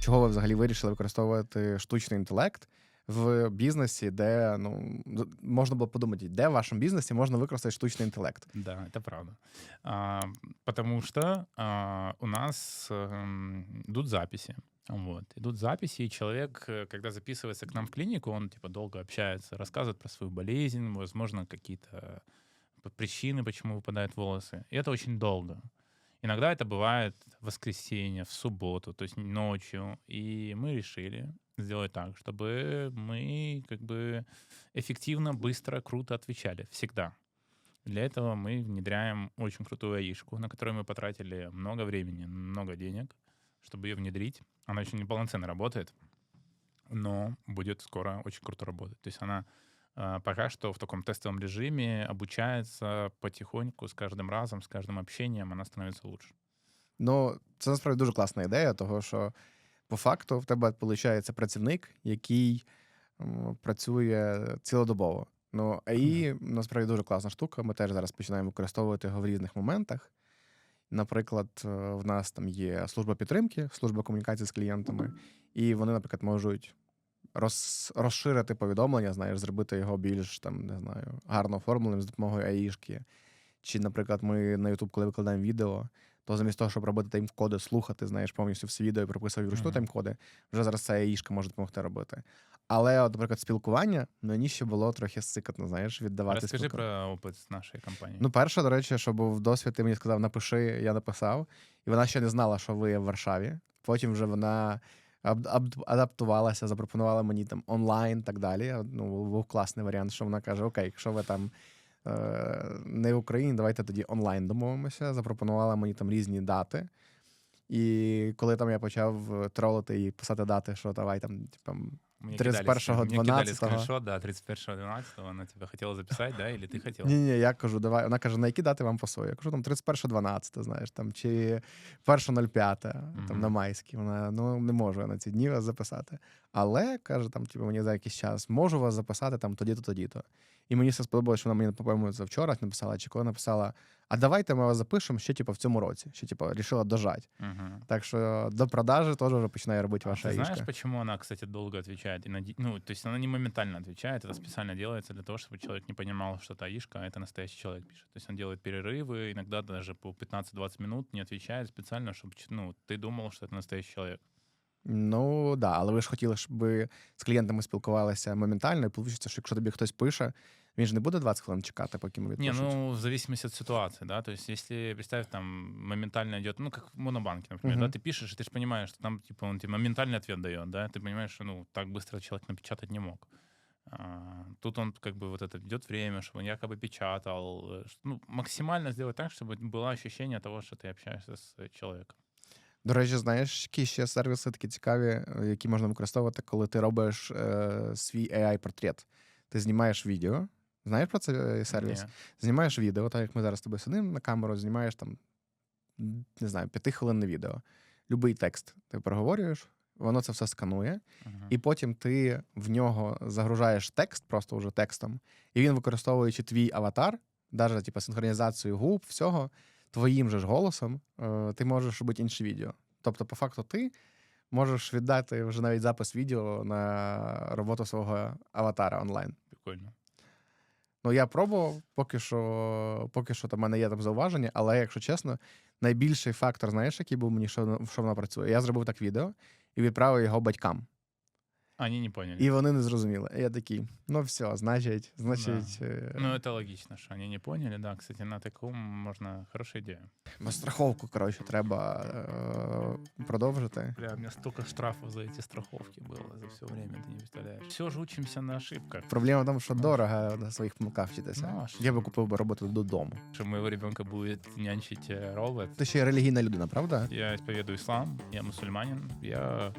Чого ви взагалі вирішили використовувати штучний інтелект в бізнесі, де ну д- можна було подумати, де в вашому бізнесі можна використати штучний інтелект? Да, это правда. А, потому что а, у нас эм, идут записи. Вот. Идут записи, и человек, э, когда записывается к нам в клинику, он типа долго общается, рассказывает про свою болезнь, возможно, какие-то п- причины, почему выпадают волосы. И это очень долго. Иногда это бывает в воскресенье, в субботу, то есть ночью. И мы решили сделать так, чтобы мы как бы эффективно, быстро, круто отвечали. Всегда. Для этого мы внедряем очень крутую аишку, на которую мы потратили много времени, много денег, чтобы ее внедрить. Она еще не полноценно работает, но будет скоро очень круто работать. То есть она пока что в таком тестовом режиме обучается потихоньку, с каждым разом, с каждым общением она становится лучше. Ну, це насправді дуже класна ідея, того що по факту в тебе виходить працівник, який працює цілодобово. Ну, АІ насправді дуже класна штука. Ми теж зараз починаємо використовувати його в різних моментах. Наприклад, е, в нас там є служба підтримки, служба комунікації з клієнтами, і вони, наприклад, можуть роз, розширити повідомлення, знаєш, зробити його більш там, не знаю, гарно оформленим з допомогою АІшки. Чи, наприклад, ми на YouTube, коли викладаємо відео, то замість того, щоб робити тайм-коди, слухати, знаєш, повністю всі відео і прописувати вручну Мгм. тайм-коди, вже зараз ця АІшка може допомогти робити. Але, от, наприклад, спілкування мені ще було трохи сикотно, знаєш, віддавати спілкування. про опыт с нашей компанией. Ну, перше, до речі, що був досвід, ти мені сказав, напиши, я написав, і вона ще не знала, що ви в Варшаві. Потім вже вона адаптувалася, запропонувала мені там онлайн так далі. Ну, був класний варіант, що вона каже: Окей, якщо ви там е, не в Україні, давайте тоді онлайн домовимося. Запропонувала мені там різні дати. І коли там я почав тролити і писати дати, що давай там, типу, Мне 31-го, кидали, мне кидали 12-го. скриншот, да, 31-12, она тебя хотела записать, да, или ти хотіла? Ні, ні, я кажу, давай. Вона каже, на які дати вам пасує? Я кажу, там 31.12, знаєш, там чи 1.05, там на майській. Вона ну не можу я на ці дні вас записати. Але каже, там, типу, мені за якийсь час можу вас записати там тоді-то, тоді-то. І мені все сподобалося, що вона мені, по-моєму, це вчора написала, чи коли написала: а давайте ми вас запишемо ще, типу, в цьому році. Ще, типу, рішила дожати. Мгм. Так що до продажі теж вже починає робити А ваша ты знаешь, ішка. почему она, кстати, долго отвечает? И на ди- Ну, то есть она не моментально отвечает, это специально делается для того, чтобы человек не понимал, что это аишка, а это настоящий человек пишет. То есть он делает перерывы, иногда даже по 15-20 минут не отвечает специально, чтобы ну, ты думал, что это настоящий человек. Ну да, але ви ж хотіли, щоб з клієнтами спілкувалися моментально, і виходить, що якщо тобі хтось пише, він ж не буде 20 хвилин чекати, поки ми Не, відпишуть. ну, в зависимости от ситуации, да, то есть если, представь, там моментально идет, ну, как в монобанке, например, Мгм. да, ты пишешь, и ты же понимаешь, что там, типа, он тебе моментальный ответ дает, да, ты понимаешь, что, ну, так быстро человек напечатать не мог. А, тут он как бы вот это идет время, чтобы он якобы печатал, э, ш- ну, максимально сделать так, чтобы было ощущение того, что ты общаешься с э, человеком. До речі, знаєш, які ще сервіси такі цікаві, е, які можна використовувати, коли ти робиш е, свій AI-портрет. Ти знімаєш відео. Знаєш про цей е, сервіс? Не. Знімаєш відео, так як ми зараз з тобою сидимо на камеру, знімаєш там, не знаю, п'ятихвилинне відео. Любий текст ти проговорюєш, воно це все сканує, Мгм. і потім ти в нього загружаєш текст, просто вже текстом, і він, використовуючи твій аватар, навіть типу, синхронізацію губ, всього, твоїм же ж голосом, е, ти можеш робити інше відео. Тобто, по факту, ти можеш віддати вже навіть запис відео на роботу свого аватара онлайн. Прикольно. Ну, я пробував, поки що, поки що там мене є там зауваження, але якщо чесно, найбільший фактор, знаєш, який був мені, що, що вона працює. Я зробив так відео і відправив його батькам. Они не поняли. І вони не зрозуміли. І я такий, ну все, значить, значить. е, Ну, это логично, что они не поняли, да, кстати, на таком можно, хорошая идея. бо страховку, коротше, треба е, продовжити. Бля, у меня столько штрафов за эти страховки было за все время, ты не представляешь. Все же учимся на ошибках. Проблема в тому, що дорого на своїх помилках вчитися. Ну, а що? Я би купив би роботу додому. Что моего ребенка будет нянчить э, робот. Ти ще й релігійна людина, правда? Я исповедую ислам, я мусульманин, я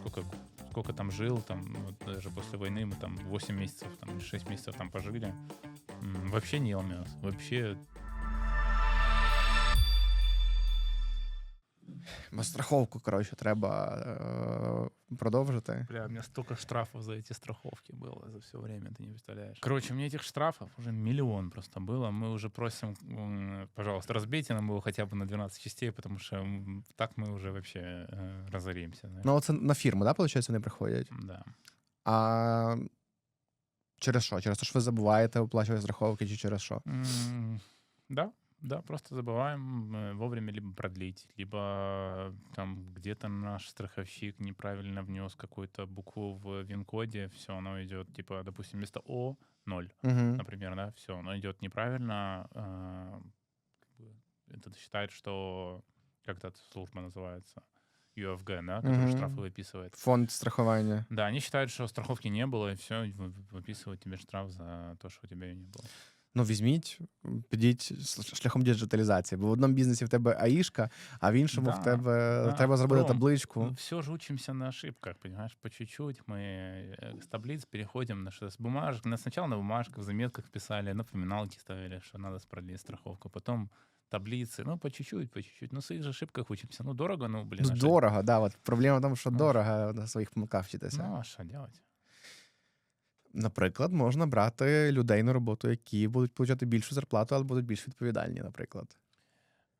сколько, сколько там жил, там, вот даже после войны мы там 8 месяцев, там, 6 месяцев там пожили. Вообще не ел мясо, вообще Бо страховку, коротше, треба е, продовжити. Бля, у меня столько штрафов за эти страховки было за все время, ты не представляешь. Короче, у меня этих штрафов уже миллион просто было. Мы уже просим, м, пожалуйста, разбейте нам его хотя бы на 12 частей, потому что м, так мы уже вообще э, разоримся. знаешь. Ну, це на фірму, да, виходить, вони приходять. Да. А через що? Через те, що ви забуваєте оплачувати страховки, чи через що? М, Да, Да, просто забываем э, вовремя либо продлить, либо э, там где-то наш страховщик неправильно внес какую-то букву в ВИН-коде, все, оно идет, типа, допустим, вместо О 0, Угу. например, да, все, оно идет неправильно, бы это считает, что как эта служба называется, UFG, да, которая Мгм. штрафы выписывает. Фонд страхування. Да, они считают, что страховки не было, и все, выписывают тебе штраф за то, что у тебя ее не было. Ну, візьміть, підіть с- шляхом діджиталізації. Бо в одному бізнесі в тебе АІшка, а в іншому Да, в тебе да. треба зробити Ром, табличку. все же учимся на ошибках, понимаешь? По чуть-чуть мы э, с таблиц переходим на что с бумажек. На сначала на бумажках, в заметках писали, напоминалки ставили, что надо продлить страховку. Потом таблицы, ну, по чуть-чуть, по чуть-чуть. Ну, в своих же ошибках учимся. Ну, дорого, ну, блин. Ну, а что- дорого, да. От проблема в тому, що Ну, дорого на своїх помилках вчитися. Ну, а что делать? Наприклад, можна брати людей на роботу, які будуть отримати більшу зарплату, але будуть більш відповідальні, наприклад.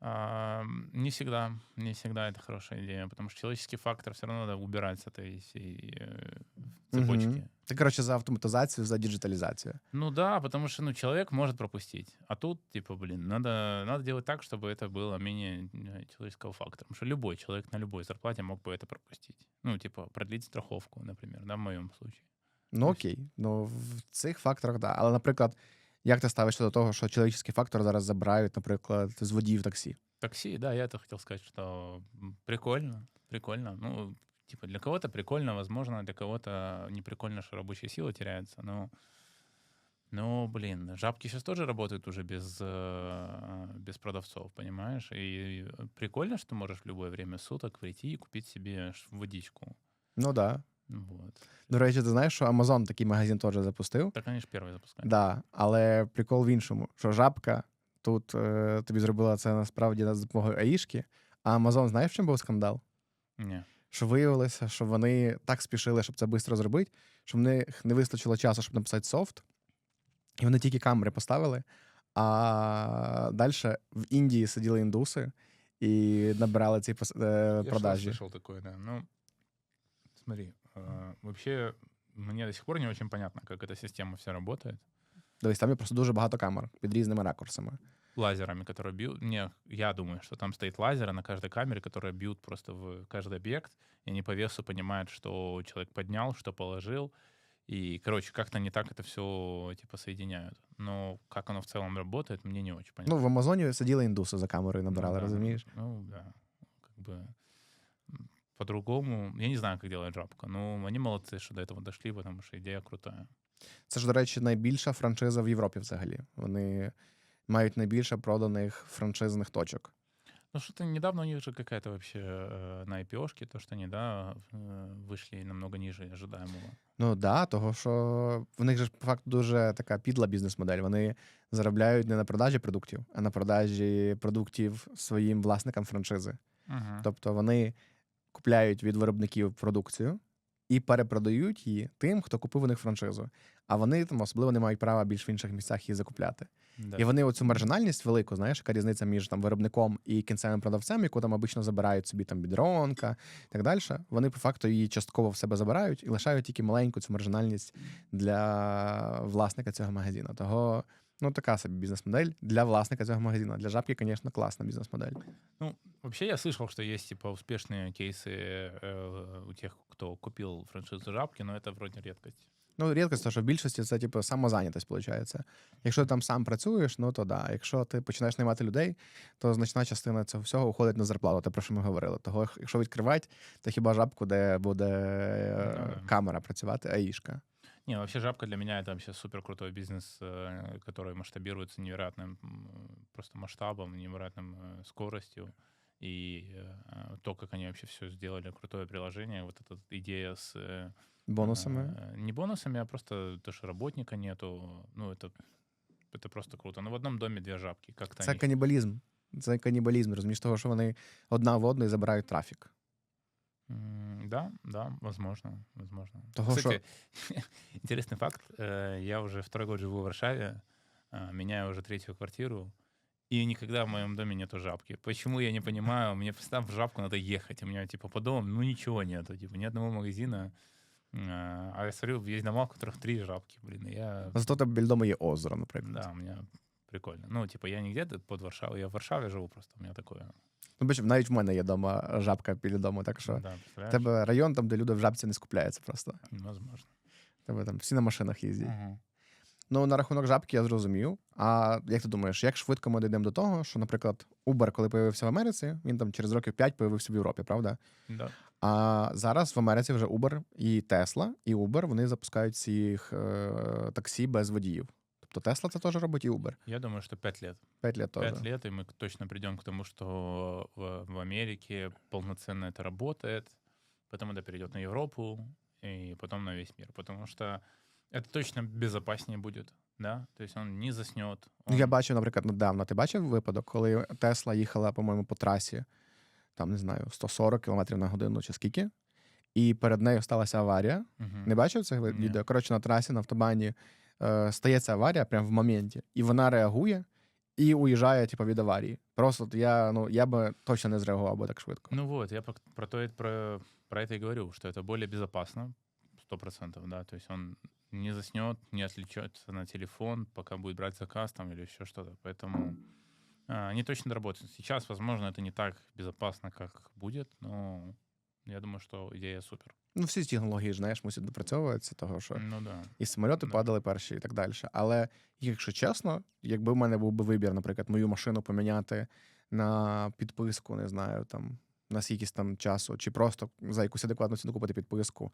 А, не всегда, не всегда это хорошая идея, потому что человеческий фактор все равно надо убирать с этой всей э, цепочки. Мгм. Ти, коротше, за автоматизацію, за діджиталізацію. Ну да, потому что ну, человек может пропустить. А тут, типа, блин, надо, надо делать так, чтобы это было менее э, человеческого фактора. Потому что любой человек на любой зарплате мог бы это пропустить. Ну, типа, продлить страховку, например, да, в моем случае. Ну окей, ну в цих факторах, так. Да. Але, наприклад, як ти ставишся до того, що чоловічий фактор зараз забирають, наприклад, з водіїв таксі? Такси, да, я это хотел сказать, что прикольно, прикольно. Ну, типа, для кого-то прикольно, возможно, для кого-то не прикольно, что рабочая сила теряется, но... Ну, блин, жабки сейчас тоже работают уже без, э, без продавцов, понимаешь? И прикольно, что можешь в любое время суток прийти и купить себе водичку. Ну. Да. Вот. До речі, ти знаєш, що Amazon такий магазин теж запустив? Так они же первые запускают. Да, але прикол в іншому, що жабка тут е, тобі зробила це насправді за допомогою аїшки, а Amazon, знаєш, в чому був скандал? Не. Що виявилося, що вони так спішили, щоб це швидко зробити, що в них не вистачило часу, щоб написати софт, і вони тільки камери поставили. А далі в Індії сиділи індуси і набирали ці пос- е, Я продажі. слышал такое, да. Ну, смотри, э, вообще мне до сих пор не очень понятно, как эта система вся работает. Дивись, там є просто дуже багато камер під різними ракурсами. лазерами, которые бьют. Не, я думаю, что там стоит лазеры на каждой камере, которые бьют просто в каждый объект, и они по весу понимают, что человек поднял, что положил. И, короче, как-то не так это все типа соединяют. Но как оно в целом работает, мне не очень понятно. Ну, в Амазоні сиділи індуси за камерою, Ну набирали, да, розумієш? Ну, да. Как бы м, по-другому. Я не знаю, как делать жабка. Ну, они молодцы, что до этого дошли, потому что идея крутая. Це ж, до речі, найбільша франшиза в Європі взагалі. Вони мають найбільше проданих франшизних точок. Ну, что-то недавно у них же какая-то вообще э, на IPO-шке, то, что они, да, э, вышли намного ниже ожидаемого. Ну да, того що в них же ж по факту дуже така підла бізнес-модель. Вони заробляють не на продажі продуктів, а на продажі продуктів своїм власникам франшизи. Мгм. Тобто вони купляють від виробників продукцію і перепродають її тим, хто купив у них франшизу. А вони там особливо не мають права більш в інших місцях її закупляти. Да. І вони оцю маржинальність велику, знаєш, яка різниця між там виробником і кінцевим продавцем, яку там обично забирають собі там бідронка і так далі. Вони по факту її частково в себе забирають і лишають тільки маленьку цю маржинальність для власника цього магазину. Того ну така собі бізнес-модель для власника цього магазину. Для жабки, звісно, класна бізнес-модель. Ну, вообще я слышал, что есть типа успешные кейсы э, у тех, кто купил франшизу Жабки, но это вроде редкость. Ну, рідкость, то, що в більшості це типу самозайнятість, виходить. Якщо ти там сам працюєш, ну то да. Якщо ти починаєш наймати людей, то значна частина цього всього уходить на зарплату, те, про що ми говорили. Того, якщо відкривати, то хіба жабку, де буде е, Ну, да. камера працювати, аїшка. Не, вообще Жабка для меня это вообще супер крутой бизнес, э, который масштабируется невероятным м, просто масштабом, невероятным э, скоростью. И э, то, как они вообще все сделали, крутое приложение, вот эта идея с... э, Бонусами. э, Не бонусами, а просто то, что работника нету. Ну, это, это просто круто. Ну, в одном доме две жабки. Как-то Це они канібалізм. Це канібалізм, розумієш, того, що вони одна в одну і забирають трафік. М, Да, да, возможно, возможно. Того, Кстати, интересный факт. э, Я уже второй год живу в Варшаве, а, меняю уже третью квартиру, и никогда в моем доме нету жабки. Почему, я не понимаю. Мне постоянно в жабку надо ехать. У меня, типа, по дому, ну, ничего нету. Типа, ни одного магазина. А а я смотрю, есть дома, в которых три жабки, блин. и я... Зато тебе біля дому є озеро, наприклад. Да, у меня прикольно. Ну, типа, я не где-то под Варшавой, я в Варшаве живу просто. У меня такое. Ну, бачив, навіть в мене є дома жабка біля дому, так що Да, в тебе район, там, де люди в жабці не скупляються просто. Возможно. Тебе там всі на машинах їздять. Мгм. Ну, на рахунок жабки я зрозумів. А як ти думаєш, як швидко ми дійдемо до того, що, наприклад, Uber, коли появився в Америці, він там через років 5 появився в Європі, правда? Да. А зараз в Америці вже Uber і Tesla, і Uber вони запускають цих е, таксі без водіїв Тобто Tesla це теж робить і Uber. Я думаю, что пять лет. 5 лет теж. Пять лет, и мы к- точно придем к тому, что в, в Америке полноценно это работает, потом это перейдет на Европу, и потом на весь мир. Потому что это точно безопаснее будет, да? То есть он не заснет. Ну, Я он- бачив, наприклад, недавно. Ти бачив випадок, коли Тесла їхала, по-моєму, по трасі, там не знаю, 140 км на годину чи скільки, і перед нею сталася аварія. Мгм. Не бачив це ви- Ні. відео? Коротше, на трасі, на автобані е, стається аварія прямо в моменті, і вона реагує і уїжджає, типу, від аварії. Просто от я, ну, я би точно не зреагував би так швидко. Ну вот, я про, про, то, и- про, про это и говорю, что это более безопасно, сто процентов, да, то есть он не заснет, не отвлечется на телефон, пока будет брать заказ там или еще что-то, поэтому а, они точно доработают. Сейчас, возможно, это не так безопасно, как будет, но я думаю, что идея супер. Ну, всі ці технології, ж, знаєш, мусять допрацьовуватися, того що Ну да. і самольоти Да. падали перші, і так далі. Але якщо чесно, якби в мене був би вибір, наприклад, мою машину поміняти на підписку, не знаю, там на скількись там часу, чи просто за якусь адекватну ціну купити підписку,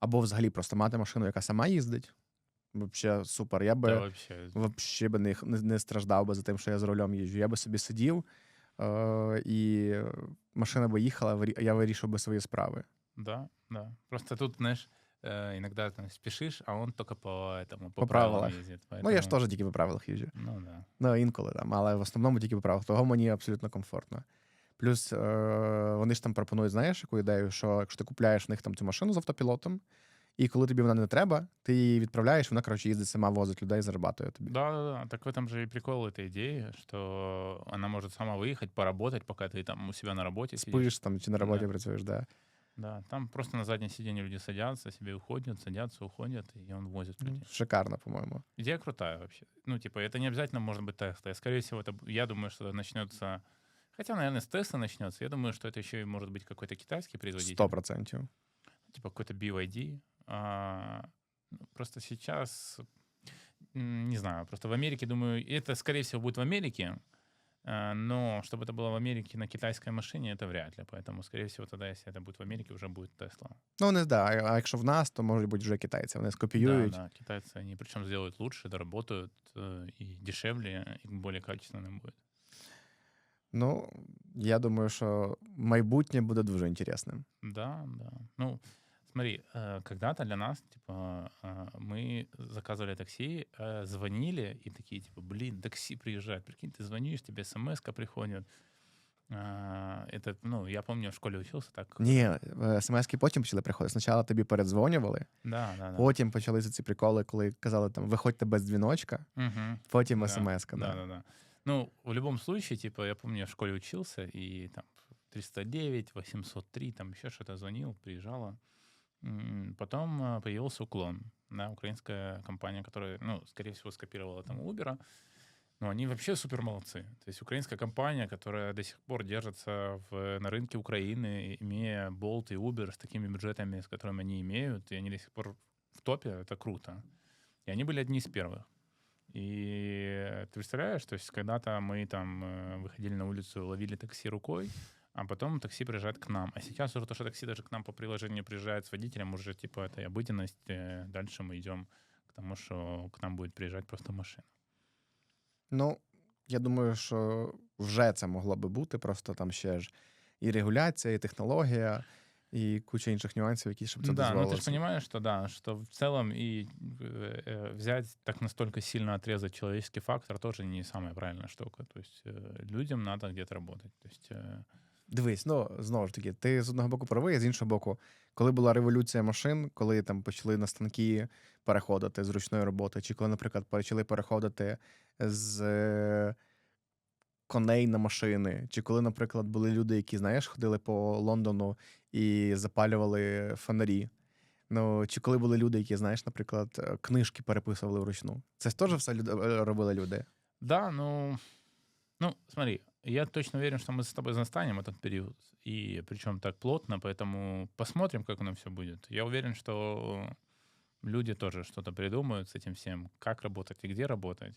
або взагалі просто мати машину, яка сама їздить. Взагалі супер. Я би Да, вообще. взагалі би не, не, не страждав би за тим, що я за рулем їжджу. Я би собі сидів, е, і машина би їхала, вирі- я вирішив би свої справи. Да, да. Просто тут, знаешь, э, иногда там спешишь, а он только по этому, по, По правилам правилах. ездит. Ну, я ж поэтому- теж тільки по правилах їжджу. Ну да. Ну, інколи там, але в основному тільки по правилах. Того мені абсолютно комфортно. Плюс е, вони ж там пропонують, знаєш, яку ідею, що якщо ти купляєш в них там цю машину з автопілотом, і коли тобі вона не треба, ти її відправляєш, вона, коротше, їздить сама, возить людей, зарабатує тобі. Да, да, да. Так в этом же и прикол этой идеи, что она может сама выехать, поработать, пока ты там у себя на работе сидишь. Спиш там чи на роботі Да. працюєш, да. Да, там просто на заднее сиденье люди садятся, себе уходят, садятся, уходят, и он возит людей. Шикарно, по-моєму. Идея крутая вообще. Ну, типа, это не обязательно может быть Тесла. И, скорее всего, это, б- я думаю, что начнется... Хотя, наверное, с Тесла начнется. Я думаю, что это еще и может быть какой-то китайский производитель. Сто процентів. типа какой-то BYD. А, ну, просто сейчас, м, не знаю, просто в Америке, думаю, это, скорее всего, будет в Америке, а, но чтобы это было в Америке на китайской машине, это вряд ли. Поэтому, скорее всего, тогда, если это будет в Америке, уже будет Тесла. Ну, не да. А а якщо в нас, то можуть бути вже китайці. Вони скопіюють. Да, да, китайцы, они причем сделают лучше, доработают э, и дешевле, и более качественным будет. Ну, я думаю, що майбутнє буде дуже інтересним. Да, да. Ну, смотри, э, когда-то для нас, типа, э, мы заказывали такси, э, звонили и такие, типа, блин, такси приезжает. Прикинь, ты звонишь, тебе смс приходит. А, Это, ну, я помню, в школе учился так. Ні, смс-ки потім почали приходити. Спочатку тобі передзвонювали, Да, да, да. потім почалися ці приколи, коли казали там виходьте без дзвіночка, Мгм. потім Да, смс-ка. Да, Да. да, да. Ну, в любом случае, типа, я помню, я в школе учился, и там 309, 803, там еще что-то звонил, приезжала. Потом э, появился Уклон, да, украинская компания, которая, ну, скорее всего, скопировала там Uber. Но они вообще супер молодцы. То есть украинская компания, которая до сих пор держится в, на рынке Украины, имея Bolt и Uber с такими бюджетами, с которыми они имеют, и они до сих пор в топе, это круто. И они были одни из первых. И ты представляешь, то есть когда-то мы там э, выходили на улицу, ловили такси рукой, а потом такси приезжает к нам. А сейчас уже то, что такси даже к нам по приложению приезжает с водителем, уже типа это обыденность. э, Дальше мы идем к тому, что к нам будет приезжать просто машина. Ну, я думаю, що вже це могло би бути, просто там ще ж і регуляція, і технологія, і куча інших нюансів, які щоб це Ну да, ну дозволило. ты же понимаешь, что да, что в целом и э, э, взять так настолько сильно отрезать человеческий фактор тоже не самая правильная штука. То есть э, людям надо где-то работать. То есть э, Дивись, ну знову ж таки, ти з одного боку правий, а з іншого боку, коли була революція машин, коли там почали на станки переходити з ручної роботи, чи коли, наприклад, почали переходити з е, коней на машини, чи коли, наприклад, були люди, які, знаєш, ходили по Лондону і запалювали фонарі. Ну, чи коли були люди, які, знаєш, наприклад, е, книжки переписували вручну. Це ж теж все люди, е, робили люди. да, ну, ну, смотри, я точно уверен, что мы с тобой застанем этот период, и причем так плотно, поэтому посмотрим, как оно все будет. Я уверен, что люди тоже что-то придумают с этим всем, как работать и где работать.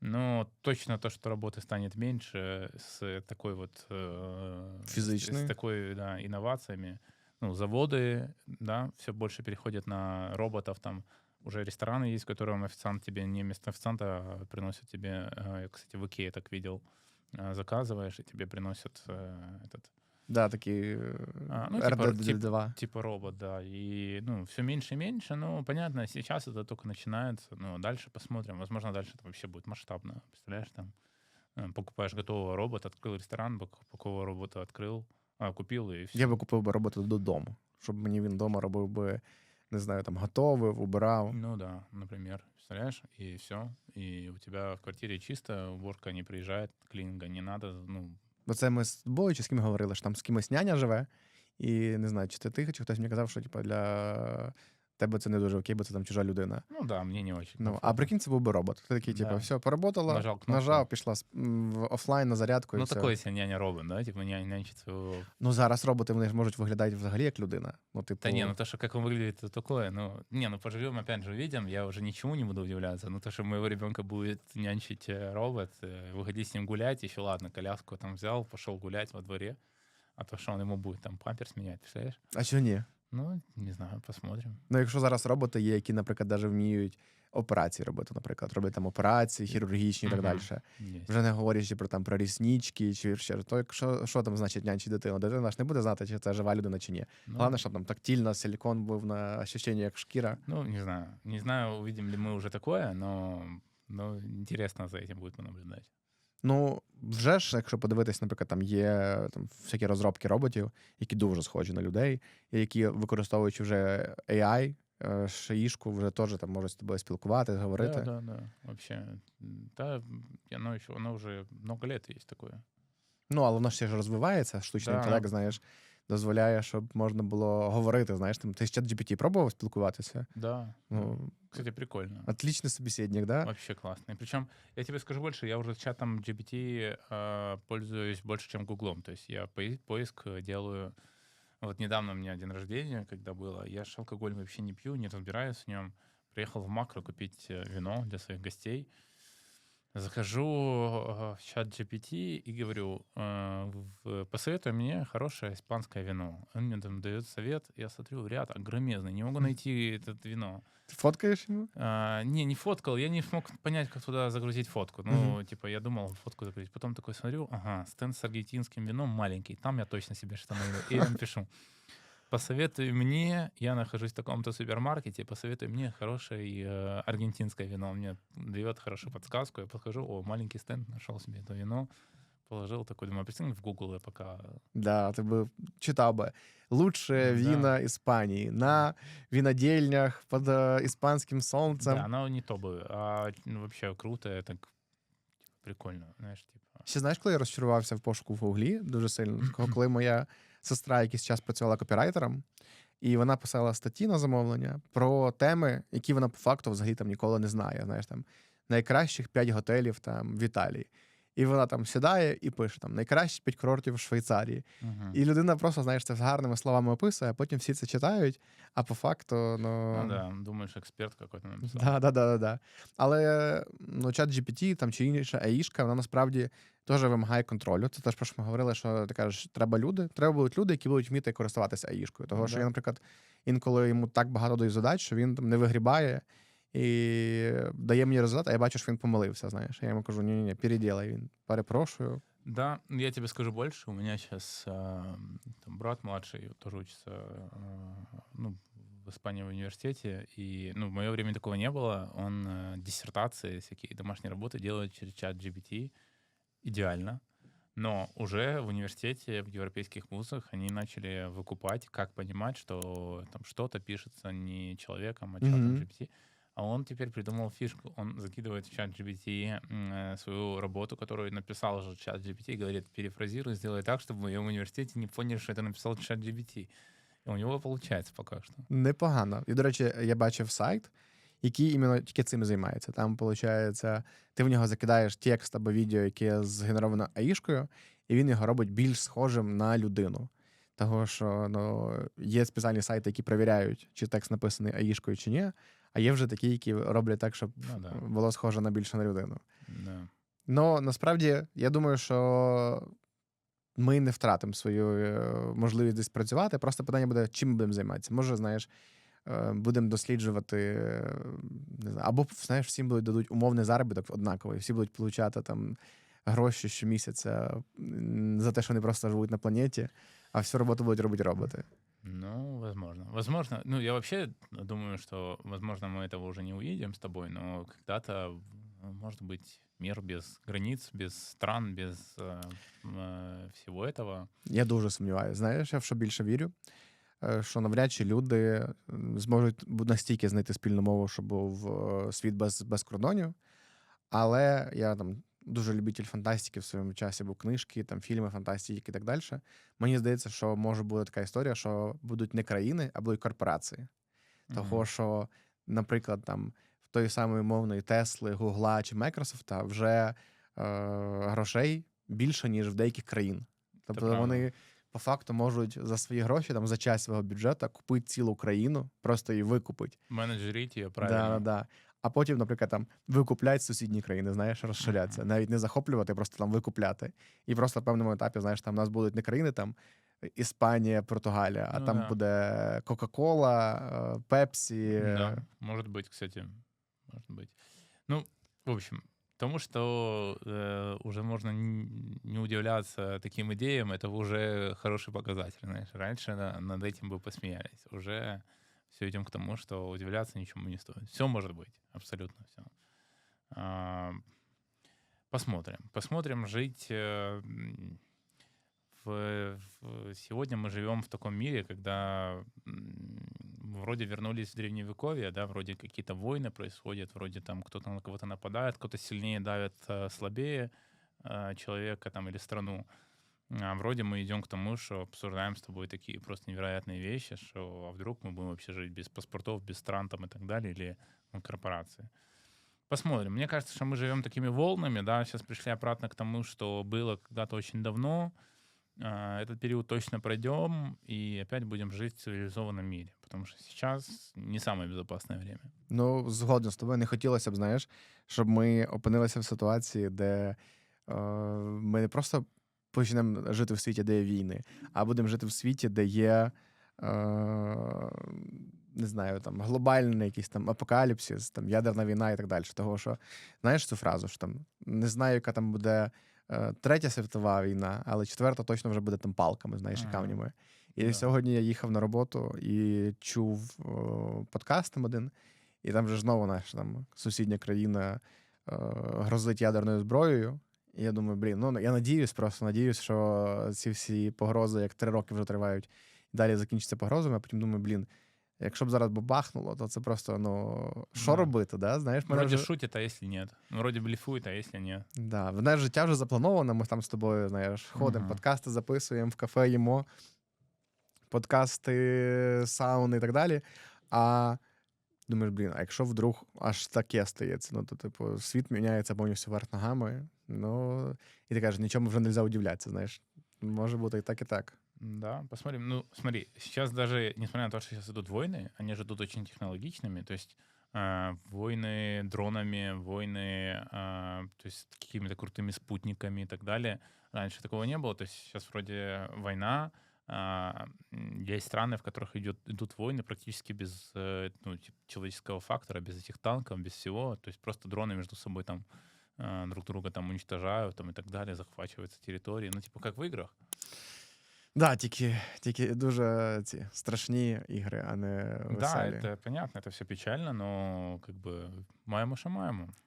Но точно то, что работы станет меньше с такой вот... э, с- Физичной. С такой, да, инновациями. Ну, заводы, да, все больше переходят на роботов, там уже рестораны есть, в котором официант тебе не вместо официанта а приносит тебе, э, я, кстати, в Икее так видел, э, заказываешь, и тебе приносят э, этот, Да, такі е, А, ну, типа, RDD2. типа робот, да, и, ну, все меньше и меньше, но, понятно, сейчас это только начинается, но дальше посмотрим, возможно, дальше это вообще будет масштабно, представляешь, там, э, покупаешь готового робота, открыл ресторан, пок- такого робота открыл, а, купил, и все. Я би купив би робота додому, щоб мені він вдома робив би, не знаю, там готовив, убирав. Ну да, например, представляешь, и все, и у тебя в квартирі чисто, уборка не приїжджає, клінінга не надо, ну, Бо це ми з тобою чи з ким говорили, що там з кимось няня живе, і не знаю, чи це ти, чи хтось мені казав, що типу, для тебе це не дуже окей, бо це там чужа людина. ну да, мне не очень. Ну, а комфортно. прикинь, це був би робот. Ти такий, типу, Да. все, поработала, Нажал кнопку. нажав, пішла з- м, в офлайн на зарядку. і Ну, все. такой себе няня робот, да, типа няня нянчит своего Ну зараз роботи вони ж можуть виглядати взагалі як людина. Ну, типу, Да не, ну то, что как он выглядит, это такое. Ну, не, ну поживем, опять же, увидим. Я уже ничему не буду удивляться. Ну, то, что моего ребенка будет нянчить э, робот, э, выходить с ним гулять, еще ладно, коляску там взял, пошел гулять во дворе. А то, что он ему будет там памперс менять, представляешь? а що ні? Ну, не знаю, посмотрим. Ну, якщо зараз роботи є, які, наприклад, навіть вміють операції робити, наприклад, робити там операції, хірургічні і так далі. Вже не говорячи про там про ріснички чи ще то, що, що там значить нянчить дитину. Дитина дитина ж не буде знати, чи це жива людина чи ні. Ну, Головне, щоб там тактильно силікон був на ощущення як шкіра. ну, не знаю. Не знаю, увидим ли мы уже такое, но, но интересно за этим будет понаблюдать. Ну, вже ж, якщо подивитись, наприклад, там є там всякі розробки роботів, які дуже схожі на людей, і які використовуючи вже AI, е, шиїшку, вже теж там можуть з тобою спілкуватися, говорити. Да, да, да. Вообще, Та, я оно еще, воно вже много лет є таке. Ну, але воно ще ж розвивається. Штучний Да. інтелект, знаєш, дозволяє, щоб можна було говорити. Знаєш, там ти з чат GPT пробував спілкуватися? Да. Ну, Кстати, прикольно. отличний собеседник, да? Вообще классный. Причем, я тебе скажу больше, я уже чатом GPT э, пользуюсь больше, чем Гуглом. То есть я пои- поиск э, делаю... Вот недавно у меня день рождения, когда было, я ж алкоголь вообще не пью, не разбираюсь в нем. Приехал в Макро купить э, вино для своих гостей. Захожу э, в чат GPT и говорю, э, в- посоветуй мне хорошее испанское вино. Он мне там дает совет, я смотрю, ряд огромезный, не могу найти это вино. Ти фоткаєш йому? А, не, не фоткал. Я не смог понять, как туда загрузить фотку. Ну, Мгм. типа, я думал фотку загрузить. Потом такой смотрю, ага, стенд с аргентинским вином маленький. Там я точно себе что найду. И я им пишу. Посоветуй мне, я нахожусь в таком-то супермаркете, посоветуй мне хорошее э, аргентинское вино. Он мне дает хорошую подсказку. Я подхожу, о, маленький стенд, нашел себе это вино. Положил такой, думаю, представь, в Google я пока... Да, ти би читав би лучшие Да. вина Іспанії на винодельнях під е, іспанським сонцем. Да, оно не то бы. А ну, вообще круто, это типа, прикольно, знаешь, типа... Ще знаєш, коли я розчарувався в пошуку в Гуглі дуже сильно, коли моя сестра якийсь час працювала копірайтером, і вона писала статті на замовлення про теми, які вона по факту взагалі там ніколи не знає. Знаєш, там найкращих п'ять готелів там в Італії. І вона там сідає і пише там найкращі 5 курортів в Швейцарії. Мгм. І людина просто, знаєш, це з гарними словами описує, а потім всі це читають, а по факту, ну. Ну да, думаешь, эксперт какой-то написал. Да, да, да, да, да. Але ну, чат GPT там чи інша аїшка, вона насправді теж вимагає контролю. Це теж про що ми говорили, що ти кажеш, треба люди. Треба будуть люди, які будуть вміти користуватися аїшкою. Того, що Да. я, наприклад, інколи йому так багато даю задач, що він там не вигрібає і дає мені результат, а я бачу, що він помилився. Знаєш. Я йому кажу, ні, ні, ні, переділай. Він перепрошую. Да, ну, я тебе скажу больше. У меня сейчас там, брат младший тоже учится а, ну, в Испании в университете. И ну, в мое время такого не было. Он а, диссертации, всякие домашние работы делает через чат GPT. Идеально. Но уже в университете, в европейских вузах они начали выкупать, как понимать, что там что-то пишется не человеком, а чатом Мгм. GPT. А он теперь придумал фишку. Он закидывает в чат GPT м, э, свою работу, которую написал уже чат GPT, и говорит, перефразируй, сделай так, чтобы в моем университете не поняли, что это написал чат GPT. И у него получается пока что. Непогано. І, до речі, я бачив сайт, який іменно тільки цим і займається. Там, виходить, ти в нього закидаєш текст або відео, яке згенеровано аїшкою, і він його робить більш схожим на людину. Того, що ну, є спеціальні сайти, які перевіряють, чи текст написаний аїшкою чи ні, а є вже такі, які роблять так, щоб Ну да. було схоже на більше на людину. Да. Ну, насправді, я думаю, що ми не втратимо свою е, можливість десь працювати. Просто питання буде, чим ми будемо займатися. Може, знаєш, е, будемо досліджувати, не знаю, або знаєш, всім будуть дадуть умовний заробіток однаковий, всі будуть получати там гроші щомісяця за те, що вони просто живуть на планеті, а всю роботу будуть робити роботи. Ну, возможно. Возможно. Ну, я вообще думаю, что, возможно, мы этого уже не увидим с тобой, но когда-то, м, может быть, мир без границ, без стран, без э, м, э, всего этого. Я дуже сумніваюся. Знаєш, я в що більше вірю, е, що навряд чи люди м, зможуть бу- настільки знайти спільну мову, щоб був е, світ без, без кордонів. Але я там дуже любитель фантастики в своєму часі, був книжки, там фільми, фантастики і так далі. Мені здається, що може бути така історія, що будуть не країни, а будуть корпорації. Того, Мгм. що, наприклад, там в тої самої мовної Тесли, Гугла чи Майкрософта вже е, грошей більше, ніж в деяких країн. Тобто правда. вони по факту можуть за свої гроші, там за часть свого бюджету, купити цілу країну, просто її викупити. Да, правильно. да, да А потім, наприклад, там викуплять сусідні країни, знаєш, розширяться. Навіть не захоплювати, просто там викупляти. І просто в певному етапі, знаєш, там у нас будуть не країни, там Іспанія, Португалія, а Ну там да. буде Кока-Кола, е, Пепсі. Да, может быть, кстати, может быть. Ну, в общем, тому, что э, уже можно н- не удивляться таким идеям, это уже хороший показатель, знаешь. Раньше на- над этим бы посмеялись. Уже все идем к тому, что удивляться ничему не стоит. Все может быть, абсолютно все. посмотрим. Посмотрим жить... э, в, в- сегодня мы живем в таком мире, когда вроде вернулись в древневековье, да, вроде какие-то войны происходят, вроде там кто-то на кого-то нападает, кто-то сильнее давит э, слабее э, человека там или страну. А вроде мы идем к тому, что обсуждаем с тобой такие просто невероятные вещи, что а вдруг мы будем вообще жить без паспортов, без стран там и так далее, или ну, корпорации. Посмотрим. Мне кажется, что мы живем такими волнами, да, сейчас пришли обратно к тому, что было когда-то очень давно. А, Этот период точно пройдем и опять будем жить в цивилизованном мире, потому что сейчас не самое безопасное время. Ну, згоден з тобою. Не хотілося б, знаєш, щоб ми опинилися в ситуації, де е, ми не просто почнемо жити в світі, де є війни, а будемо жити в світі, де є. Е, не знаю, там глобальний якийсь там апокаліпсис, там ядерна війна і так далі. Того, що знаєш цю фразу, що там не знаю, яка там буде е, третя світова війна, але четверта точно вже буде там палками, знаєш, і камнями. І Да. сьогодні я їхав на роботу і чув о, подкаст там один, і там же ж знову наш там сусідня країна е, грозить ядерною зброєю. Я думаю, блін, ну я надіюсь, просто надіюсь, що ці всі погрози, як три роки вже тривають, далі закінчаться погрозами, а потім думаю, блін, якщо б зараз бабахнуло, то це просто ну що робити? Да? Знаєш, мене Вроде вже, шутит, а если нет? Ну, Вроде блефует, а если нет? да, в нас життя вже заплановано. Ми там з тобою, знаєш, ходимо, Мгм. подкасти записуємо, в кафе їмо, подкасти, сауни і так далі. А думаєш, блін, а якщо вдруг аж таке стається, ну то, типу, світ міняється повністю вверх ногами. Ну, і ти кажеш, нічому вже не можна удивлятися, знаєш. Може бути і так, і так. Да, посмотрим. Ну, смотри, сейчас даже, несмотря на то, что сейчас идут войны, они же идут очень технологичными, то есть э, войны дронами, войны, э, то есть какими-то крутыми спутниками и так далее. Раньше такого не было, то есть сейчас вроде война, а, м, есть страны, в которых идет, идут войны практически без э, ну, типа, человеческого фактора, без этих танков, без всего, то есть просто дроны между собой там а, друг друга там уничтожают там, и так далее, захвачиваются территории. Ну, типа, как в играх. Да, тільки, тільки дуже ці страшні ігри, а не Да, веселі. это понятно, это все печально, но как бы маємо, що маємо.